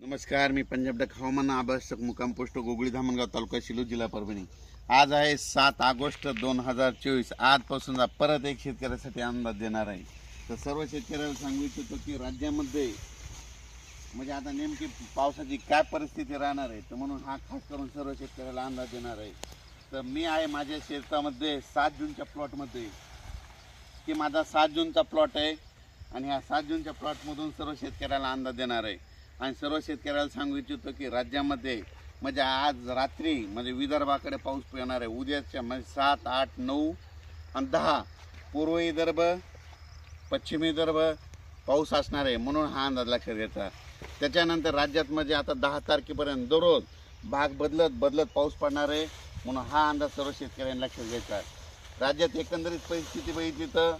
नमस्कार मी पंजाब डक हवामान अभ्यासक मुकाम पोस्ट गोगळी धामणगाव तालुका शिलू जिल्हा परभणी. आज आहे सात ऑगस्ट दोन हजार चोवीस. आजपासून परत एक शेतकऱ्यासाठी अंदाज देणार आहे. तर सर्व शेतकऱ्याला सांगू इच्छितो की राज्यामध्ये म्हणजे आता नेमकी पावसाची काय परिस्थिती राहणार आहे तर म्हणून हा खास करून सर्व शेतकऱ्याला अंदाज देणार आहे. तर मी आहे माझ्या शेतामध्ये सात जूनच्या प्लॉटमध्ये की माझा सात जूनचा प्लॉट आहे आणि ह्या सात जूनच्या प्लॉटमधून सर्व शेतकऱ्याला अंदाज देणार आहे. आणि सर्व शेतकऱ्याला सांगू इच्छितो की राज्यामध्ये म्हणजे आज रात्री म्हणजे विदर्भाकडे पाऊस येणार आहे. उद्याच्या म्हणजे सात आठ नऊ आणि दहा. पूर्व विदर्भ पश्चिम विदर्भ पाऊस असणार आहे म्हणून हा अंदाज लक्षात घ्यायचा त्याच्यानंतर राज्यात म्हणजे आता दहा तारखेपर्यंत दररोज भाग बदलत बदलत पाऊस पडणार आहे म्हणून हा अंदाज सर्व शेतकऱ्यांनी लक्षात घ्यायचा राज्यात एकंदरीत परिस्थिती बघितली तर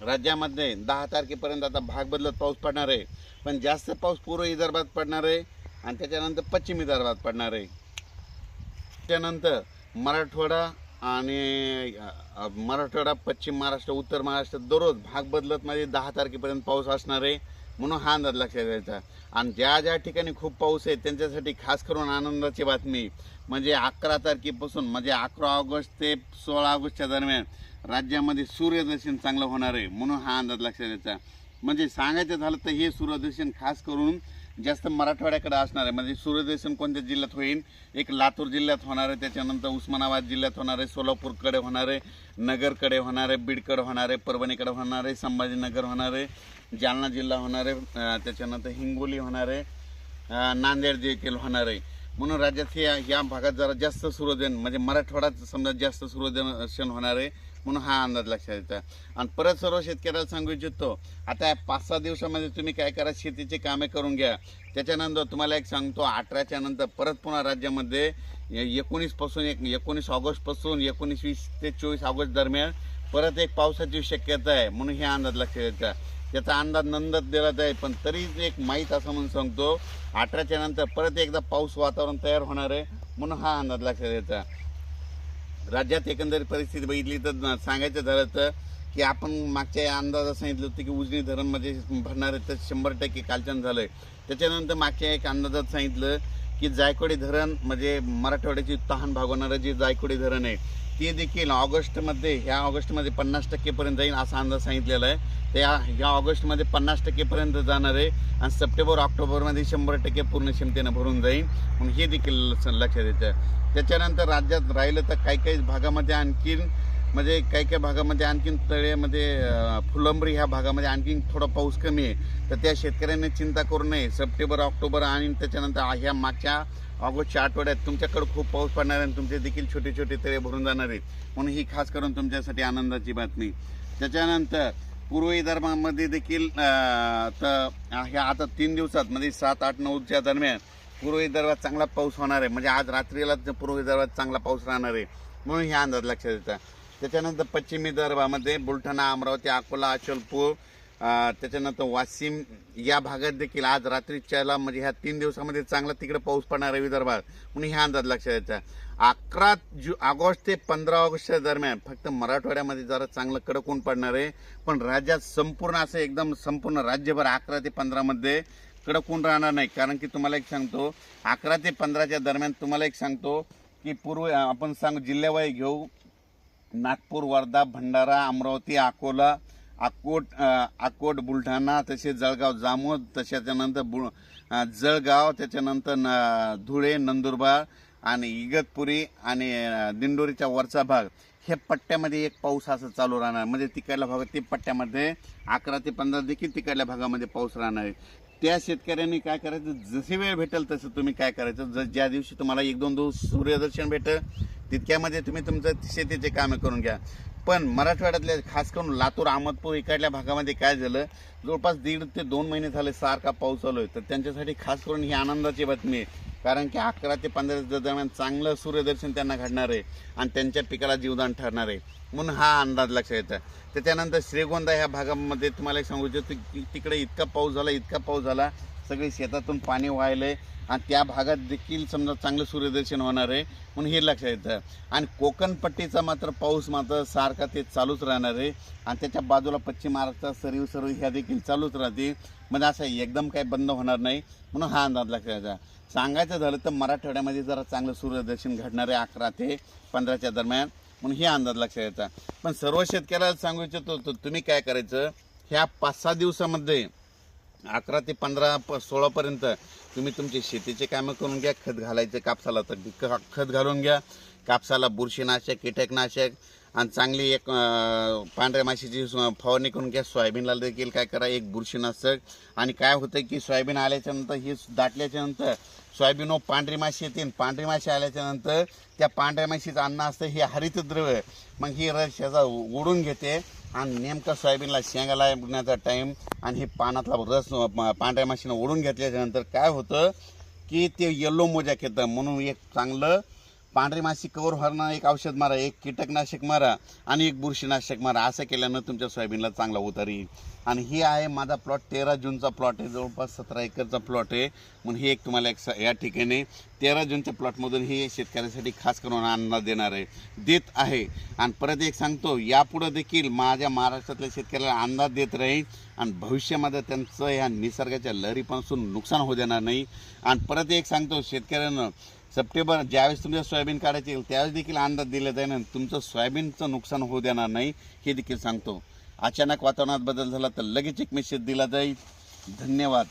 राज्यामध्ये दहा तारखेपर्यंत आता भाग बदलत पाऊस पडणार आहे. पण जास्त पाऊस पूर्व विदर्भात पडणार आहे आणि त्याच्यानंतर पश्चिम विदर्भात पडणार आहे. त्यानंतर मराठवाडा आणि मराठवाडा पश्चिम महाराष्ट्र उत्तर महाराष्ट्र दररोज भाग बदलत मध्ये दहा तारखेपर्यंत पाऊस असणार आहे म्हणून हा अंदाज लक्षात घ्यायचा. आणि ज्या ज्या ठिकाणी खूप पाऊस आहे त्यांच्यासाठी खास करून आनंदाची बातमी म्हणजे अकरा तारखेपासून म्हणजे अकरा ऑगस्ट ते सोळा ऑगस्टच्या दरम्यान राज्यामध्ये सूर्यदर्शन चांगलं होणार आहे म्हणून हा अंदाज लक्षात घ्यायचा. म्हणजे सांगायचं झालं तर हे सूर्यदर्शन खास करून जास्त मराठवाड्याकडे असणार आहे. म्हणजे सूर्यदर्शन कोणत्या जिल्ह्यात होईल? एक लातूर जिल्ह्यात होणार आहे त्याच्यानंतर उस्मानाबाद जिल्ह्यात होणार आहे सोलापूरकडे होणार आहे नगरकडे होणार आहे बीडकडे होणार आहे परभणीकडे होणार आहे संभाजीनगर होणार आहे जालना जिल्हा होणार आहे त्याच्यानंतर हिंगोली होणार आहे नांदेड देखील होणार आहे. म्हणून राज्यात हे या भागात जरा जास्त सूर्यदर्शन म्हणजे मराठवाड्यात समजा जास्त सूर्यदर्शन होणार आहे म्हणून हा अंदाज लक्षात येतो आणि परत सर्व शेतकऱ्याला सांगू इच्छितो आता या पाच सहा दिवसामध्ये तुम्ही काय करा शेतीची कामे करून घ्या. त्याच्यानंतर तुम्हाला एक सांगतो अठराच्या नंतर परत पुन्हा राज्यामध्ये एकोणीसपासून एक एकोणीस ऑगस्टपासून एकोणीस वीस ते चोवीस ऑगस्ट दरम्यान परत एक पावसाची शक्यता आहे म्हणून हे अंदाज लक्षात येतात त्याचा अंदाज नंदत दिला जाईल पण तरी एक माहीत असं म्हणून सांगतो अठराच्या नंतर परत एकदा पाऊस वातावरण तयार होणार आहे म्हणून हा अंदाज लक्षात घ्यायचा राज्यात एकंदरीत परिस्थिती बघितली तर सांगायचं झालं तर की आपण मागच्या अंदाजात सांगितलं होतं की उजनी धरणमध्ये भरणार आहे तर शंभर टक्के कालचन झालं आहे त्याच्यानंतर मागच्या एक अंदाजात सांगितलं की जायकवाडी धरण म्हणजे मराठवाड्याची तहान भागवणारं जे जायकवाडी धरण आहे ते देखील ऑगस्टमध्ये ह्या ऑगस्टमध्ये पन्नास टक्केपर्यंत जाईल असा अंदाज सांगितलेला आहे. त्या ह्या ऑगस्टमध्ये पन्नास टक्केपर्यंत जाणार आहे आणि सप्टेंबर ऑक्टोबरमध्ये शंभर टक्के पूर्ण क्षमतेनं भरून जाईल. म्हणून हे देखील लक्षात येतं त्याच्यानंतर राज्यात राहिलं तर काही काही भागामध्ये आणखीन म्हणजे काही काही भागामध्ये आणखीन तळेमध्ये फुलंबरी ह्या भागामध्ये आणखीन थोडा पाऊस कमी आहे. तर त्या शेतकऱ्यांनी चिंता करू नये. सप्टेंबर ऑक्टोबर आणि त्याच्यानंतर ह्या मागच्या ऑगस्टच्या आठवड्यात तुमच्याकडे खूप पाऊस पडणार आहे आणि तुमचे देखील छोटे छोटे तळे भरून जाणार आहेत. म्हणून ही खास करून तुमच्यासाठी आनंदाची बातमी. त्याच्यानंतर पूर्व विदर्भामध्ये देखील तर ह्या आता तीन दिवसात म्हणजे सात आठ नऊच्या दरम्यान पूर्व विदर्भात चांगला पाऊस होणार आहे. म्हणजे आज रात्रीला पूर्व विदर्भात चांगला पाऊस राहणार आहे. म्हणून हे अंदाज लक्षात येतात त्याच्यानंतर पश्चिम विदर्भामध्ये बुलढाणा अमरावती अकोला अचलपूर त्याच्यानंतर वाशिम या भागात देखील आज रात्रीच्याला म्हणजे ह्या तीन दिवसामध्ये चांगला तिकडे पाऊस पडणार आहे विदर्भात. म्हणून ह्या अंदाज लक्षात यायचा अकरा जु ऑगस्ट ते पंधरा ऑगस्टच्या दरम्यान फक्त मराठवाड्यामध्ये जरा चांगलं कडक ऊन पडणार आहे. पण राज्यात संपूर्ण असं एकदम संपूर्ण राज्यभर अकरा ते पंधरामध्ये कडक ऊन राहणार नाही. कारण की तुम्हाला एक सांगतो अकरा ते पंधराच्या दरम्यान तुम्हाला एक सांगतो की पूर्व आपण सांग जिल्ह्यावाई घेऊ. नागपूर वर्धा भंडारा अमरावती अकोला अकोट अकोट बुलढाणा तसेच जळगाव जामोद त्याच्यानंतर बुल जळगाव त्याच्यानंतर न- धुळे नंदुरबार आणि इगतपुरी आणि दिंडोरीचा वरचा भाग. हे पट्ट्यामध्ये एक पाऊस असं चालू राहणार. म्हणजे तिकडल्या भागात ते पट्ट्यामध्ये अकरा ते पंधरा देखील तिकडल्या भागामध्ये पाऊस राहणार आहे. त्या शेतकऱ्यांनी काय करायचं? जशी वेळ भेटेल तसं तुम्ही काय करायचं? ज ज्या दिवशी तुम्हाला एक दोन दिवस सूर्यदर्शन भेटेल तितक्यामध्ये तुम्ही तुमचं शेतीचे कामे करून घ्या. पण मराठवाड्यातल्या खास करून लातूर अहमदपूर इकडल्या भागामध्ये काय झालं जवळपास दीड ते दोन महिने झाले सारखा पाऊस चालू आहे. तर त्यांच्यासाठी खास करून ही आनंदाची बातमी आहे. कारण की अकरा ते पंधरा दरम्यान चांगलं सूर्यदर्शन त्यांना घडणार आहे आणि त्यांच्या पिकाला जीवदान ठरणार आहे. म्हणून हा अंदाज लक्षात येतं. त्याच्यानंतर श्रीगोंदा ह्या भागामध्ये तुम्हाला एक सांगू इच्छितो की तिकडे इतका पाऊस झाला इतका पाऊस झाला सगळे शेतातून पाणी व्हायलं आहे आणि त्या भागात देखील समजा चांगलं सूर्यदर्शन होणार आहे म्हणून हे लक्षात येतं आणि कोकणपट्टीचा मात्र पाऊस मात्र सारखा ते चालूच राहणार आहे. आणि त्याच्या बाजूला पश्चिम महाराष्ट्र सरीव सरीव ह्या देखील चालूच राहतील म्हणजे असं एकदम काही बंद होणार नाही म्हणून हा अंदाज लक्षात यायचा सांगायचं झालं तर मराठवाड्यामध्ये जरा चांगलं सूर्यदर्शन घडणार आहे अकरा ते पंधराच्या दरम्यान म्हणून हे अंदाज लक्षात यायचा पण सर्व शेतकऱ्याला सांगू इच्छितो तुम्ही काय करायचं? ह्या पाच सहा दिवसामध्ये अकरा ते पंधरा प सोळापर्यंत तुम्ही तुमचे शेतीचे कामं करून घ्या खत घालायचं कापसाला तर खत घालून घ्या. कापसाला बुरशीनाशक कीटकनाशक आणि चांगली एक पांढऱ्या माशीची फवारणी करून घ्या. सोयाबीनला देखील काय करा एक बुरशीनाशक. आणि काय होतं की सोयाबीन आल्याच्यानंतर ही दाटल्याच्यानंतर सोयाबीन हो पांढरी माशी येते पांढरी माशी आल्याच्यानंतर त्या पांढऱ्या माशीचं अन्न असतं हे हरितद्रव्य. मग ही रस याचा उडून घेते. आणि नेमका सोयाबीनला शेंगा लागण्याचा टाईम आणि हे पानातला रस पांढऱ्या माशीनं ओढून घेतल्याच्या नंतर काय होतं की ते येल्लो मोजॅक येतं. म्हणून एक चांगलं पांढरी माशी कवर होणार एक औषध मारा एक कीटकनाशक मारा आणि एक बुरशीनाशक मारा. असं केल्यानं तुमच्या सोयाबीनला चांगला उतार येईल. आणि हे आहे माझा प्लॉट तेरा जूनचा प्लॉट आहे. जवळपास सतरा एकरचा प्लॉट आहे. म्हणून हे एक तुम्हाला एक स- या ठिकाणी तेरा जूनच्या प्लॉटमधून हे शेतकऱ्यासाठी खास करून अंदाज देणार आहे. देत आहे. आणि परत एक सांगतो यापुढं देखील माझ्या महाराष्ट्रातल्या शेतकऱ्याला अंदाज देत राहील आणि भविष्यामध्ये त्यांचं ह्या निसर्गाच्या लहरीपासून नुकसान होऊ देणार नाही. आणि परत एक सांगतो शेतकऱ्यांना सप्टेंबर ज्यावेळेस तुमच्या सोयाबीन काढायचे येईल त्यावेळेस देखील अंदाज दिला जाईल आणि तुमचं सोयाबीनचं नुकसान होऊ देणार नाही हे देखील सांगतो. अचानक वातावरणात बदल झाला तर लगेच एक मेसेज दिला जाईल. धन्यवाद.